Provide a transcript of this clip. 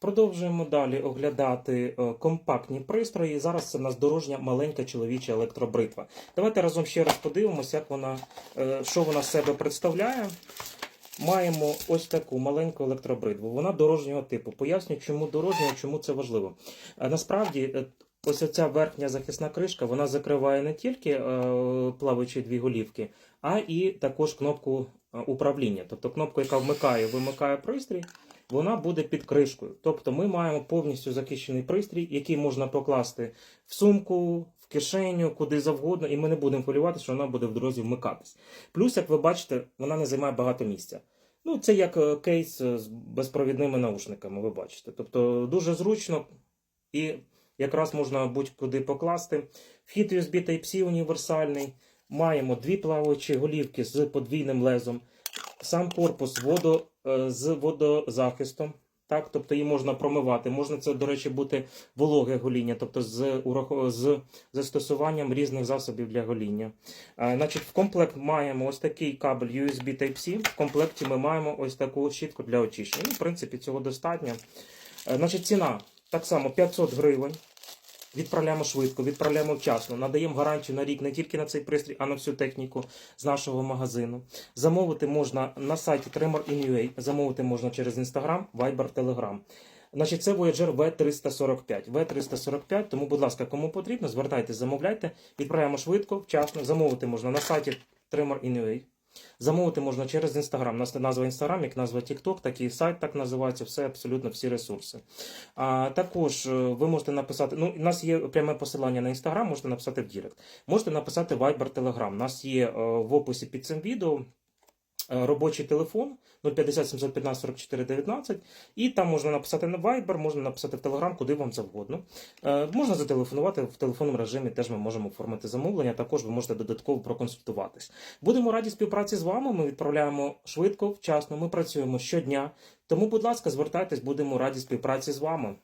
Продовжуємо далі оглядати е, компактні пристрої. Зараз це в нас дорожня маленька чоловіча електробритва. Давайте разом ще раз подивимося, як вона, е, що вона з себе представляє. Маємо ось таку маленьку електробритву. Вона дорожнього типу. Поясню, чому дорожнього, чому це важливо. Е, Насправді, ось оця верхня захисна кришка, вона закриває не тільки плаваючі дві голівки, а і також кнопку управління. Тобто кнопку, яка вмикає, вимикає пристрій, вона буде під кришкою. Тобто ми маємо повністю захищений пристрій, який можна покласти в сумку, в кишеню, куди завгодно, і ми не будемо хвилюватися, що вона буде в дорозі вмикатись. Плюс, як ви бачите, вона не займає багато місця. Ну, це як е, кейс е, з безпровідними наушниками, ви бачите. Тобто дуже зручно і якраз можна будь-куди покласти. Вхід USB Type-C універсальний. Маємо дві плаваючі голівки з подвійним лезом. Сам корпус водо, е, з водозахистом. Так, тобто її можна промивати. Можна це, до речі, бути вологе гоління, тобто з, з застосуванням різних засобів для гоління. Е, Значить, в комплект маємо ось такий кабель USB Type-C. В комплекті ми маємо ось таку щітку для очищення. Ну, в принципі, цього достатньо. Е, Значить, ціна так само 500 гривень. Відправляємо швидко, відправляємо вчасно, надаємо гарантію на рік не тільки на цей пристрій, а на всю техніку з нашого магазину. Замовити можна на сайті Tremor.in.ua, замовити можна через Instagram, Viber, Telegram. Значить, це Voyager V345. V345, тому, будь ласка, кому потрібно, звертайтеся, замовляйте. Відправляємо швидко, вчасно. Замовити можна на сайті Tremor.in.ua. Замовити можна через. У нас назва Інстаграм, як назва TikTok, так і сайт так називається, все абсолютно всі ресурси. А, також е, ви можете написати, ну, у нас є пряме посилання на Instagram, можете написати в Директ. Можете написати Viber Telegram. У нас є е, в описі під цим відео робочий телефон 050 715 44 19, і там можна написати на Viber, можна написати в Telegram, куди вам завгодно. Е, можна зателефонувати в телефонному режимі, теж ми можемо оформити замовлення. Також ви можете додатково проконсультуватись. Будемо раді співпраці з вами. Ми відправляємо швидко, вчасно. Ми працюємо щодня. Тому, будь ласка, звертайтесь, будемо раді співпраці з вами.